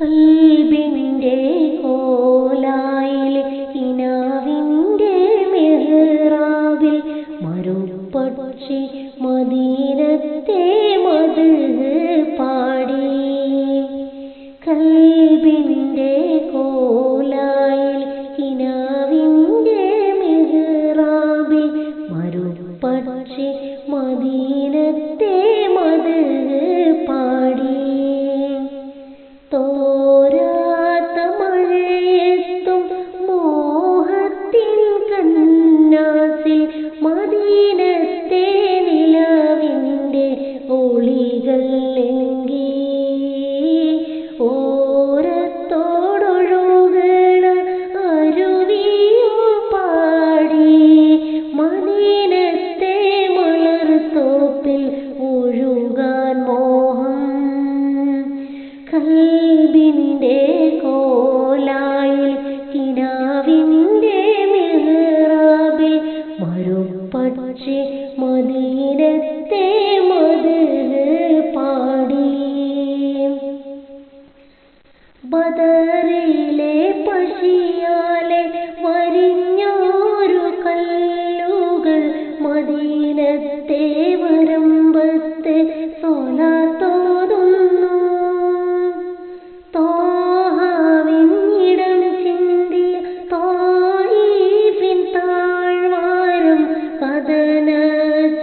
കൽബിന്റെ കോലായിലെ ഹിനാവിന്റെ മെഹ്റാബിൽ മറുപക്ഷി മദീനത്തെ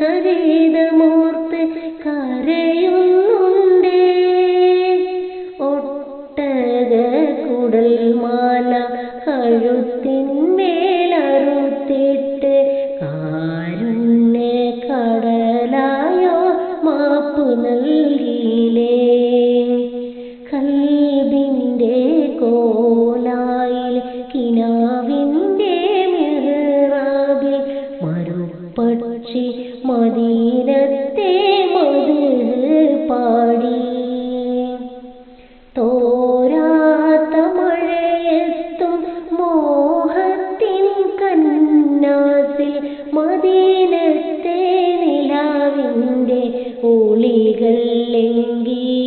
സംഗീതമൂർത്ത് കരയുന്നുണ്ടേ. ഒട്ടക കുടൽ മാല കഴുത്തിന്മേലറുത്തിട്ട് കാരുണ്യ കടലായോ മാപ്പു നൽകി. മദീനത്തെ നിലാവിന്റെ ഒളികൾ എങ്കിൽ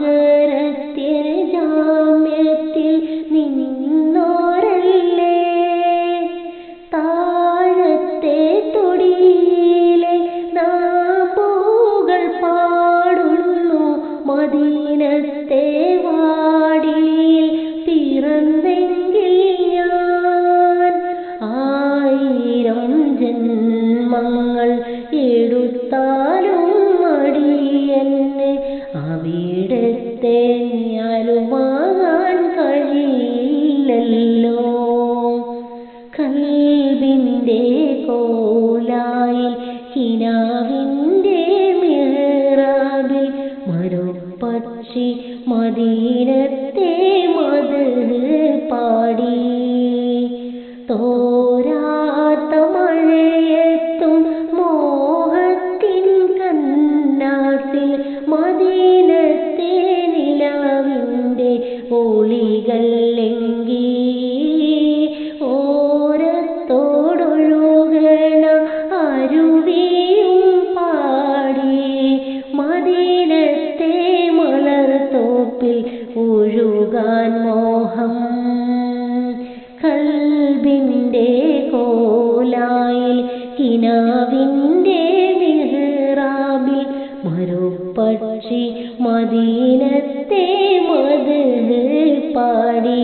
गे പക്ഷി മദീനത്തെ മത് പാടി. തോരാത്തമഴയത്തും മോഹത്തിൻ കന്നാസിൽ മദീനത്തെ നിലാവിന്റെ ഒളികൾ ലംഘി കിനാവിന്റെ മെഹ്റാബിൽ മറുപക്ഷി മദീനത്തെ മത് പാടി.